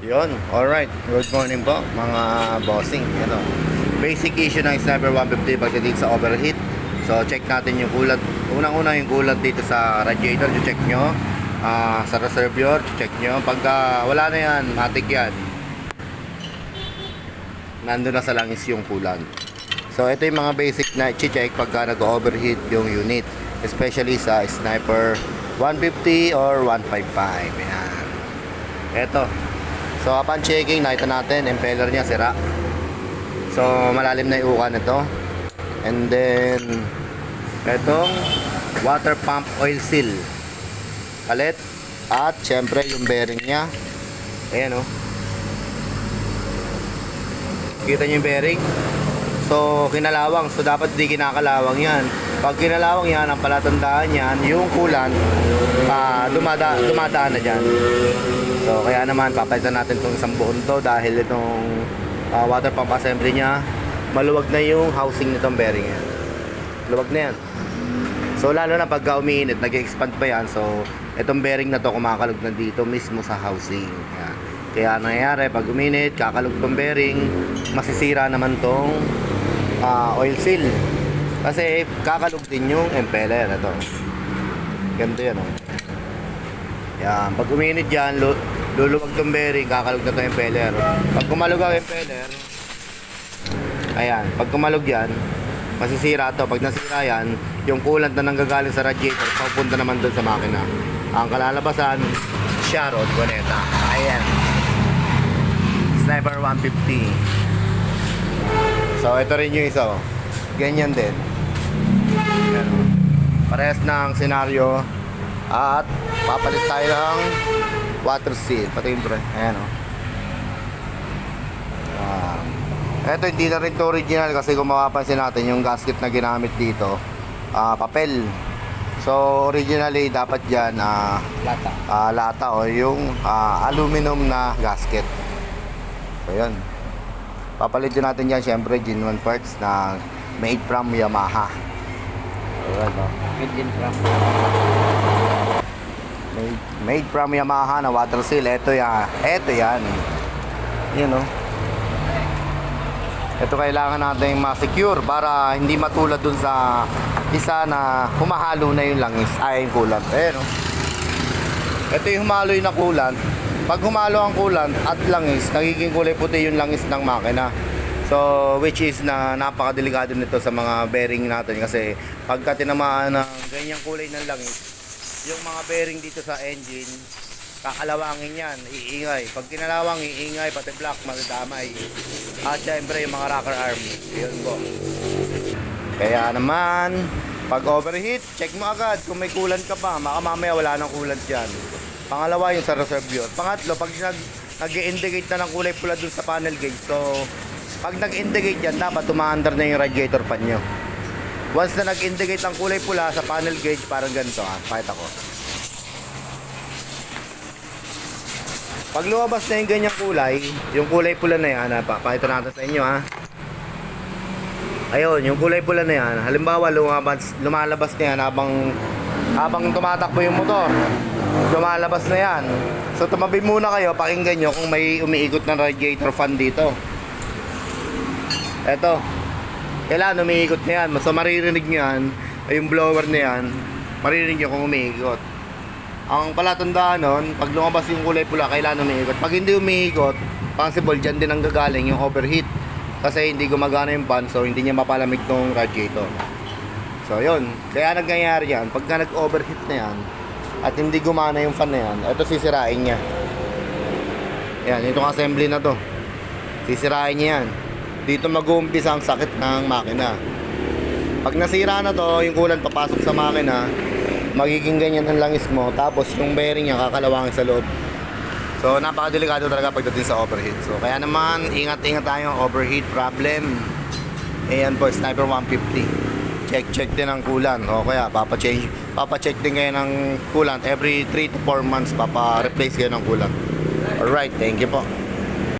Yon, alright. Good morning po, mga bossing. Ito, basic issue ng Sniper 150 pagdating sa overheat. So, check natin yung kulat. Unang-una yung kulat dito sa radiator, check nyo. Ah, sa reservoir, check nyo. Pagka wala na yan, matik yan. Nandun na sa langis yung kulan. So, ito yung mga basic na check pagka nag-overheat yung unit. Especially sa Sniper 150 or 155. Yan. Ito, So upon checking, nakita natin, impeller niya sira. So malalim na yung uka nito. And then, itong water pump oil seal. Palit. At syempre yung bearing niya. Ayan o. Kita niyo yung bearing? So kinalawang. So dapat di kinakalawang yan. Pag kinalawang yan, ang palatandaan yan, yung kulan, uh, dumada, dumadaan na dyan. So kaya naman papalitan natin itong isang buon to dahil itong ah, water pump assembly niya maluwag na yung housing nitong bearing yan. Luwag na yan. So lalo na pag umiinit, nag-expand pa yan. So itong bearing na to kumakalog na dito mismo sa housing. Yan. Kaya ang nangyayari pag uminit, kakalog tong bearing, masisira naman tong ah, oil seal. Kasi kakalog din yung impeller ito. Ganito yan oh. Yan, pag uminit yan, lu- luluwag tong bearing, kakalog na to yung impeller. Pag kumalog ang impeller, ayan, pag kumalog yan, masisira to. Pag nasira yan, yung coolant na nanggagaling sa radiator, papunta naman doon sa makina. Ang kalalabasan, Sharon Boneta. Ayan. Sniper 150. So, ito rin yung isa. oh. Ganyan din. Oh. Parehas ng senaryo. At papalit tayo ng water seal. Pati yung pre. Ayan o. Ah. Ito hindi na rin to original kasi kung mapapansin natin yung gasket na ginamit dito. ah papel. So originally dapat dyan ah Lata. ah, lata o yung ah, aluminum na gasket. So yun. Papalit din natin yan syempre genuine parts na made from Yamaha. O. Made in from. Made, made from Yamaha na water seal. Ito yan. Ito yan. Yan o. Ito kailangan natin ma-secure para hindi matulad dun sa isa na humahalo na yung langis. Ay, yung coolant. Ayan o. Ito yung humalo yung na coolant. Pag humalo ang coolant at langis, nagiging kulay puti yung langis ng makina. So, which is na napakadelikado nito sa mga bearing natin kasi pagka tinamaan ng ganyang kulay ng langis, yung mga bearing dito sa engine, kakalawangin yan, iingay. Pag kinalawang, iingay, pati block, madadamay. At syempre, yung mga rocker arm, yun po. Kaya naman, pag overheat, check mo agad kung may coolant ka pa. Baka mamaya wala nang coolant yan. Pangalawa yung sa reservoir. Pangatlo, pag nag, nag-indicate na ng kulay pula dun sa panel gauge. So, pag nag-indicate yan, dapat tumaandar na yung radiator pan nyo. Once na nag-indicate ang kulay pula sa panel gauge, parang ganito ah. Pakita ko. Pag lumabas na yung ganyang kulay, yung kulay pula na yan, ah, pa- pakita natin sa inyo ha. Ayun, yung kulay pula na yan, halimbawa lumabas, lumalabas na yan habang, habang tumatakbo yung motor. Lumalabas na yan. So tumabi muna kayo, pakinggan nyo kung may umiikot na radiator fan dito. Eto. Kailangan umiikot na yan. So maririnig nyo yan, yung blower na yan, maririnig nyo kung umiikot. Ang palatandaan nun, pag lumabas yung kulay pula, kailangan umiikot. Pag hindi umiikot, possible dyan din ang gagaling yung overheat. Kasi hindi gumagana yung fan, so hindi niya mapalamig tong radiator. So yun, kaya nangyayari yan, pagka nag-overheat na yan, at hindi gumana yung fan na yan, ito sisirain niya. Yan, itong assembly na to. Sisirain niya yan. Dito mag-uumpisa ang sakit ng makina. Pag nasira na to, yung kulan papasok sa makina, magiging ganyan ang langis mo, tapos yung bearing niya kakalawangin sa loob. So, napakadelikado talaga pagdating sa overheat. So, kaya naman, ingat-ingat tayo overheat problem. Ayan po, Sniper 150. Check-check din ang coolant. O kaya, papa-change, papa-check din kayo ng coolant. Every 3 to 4 months, papa-replace kayo ng coolant. Alright, thank you po.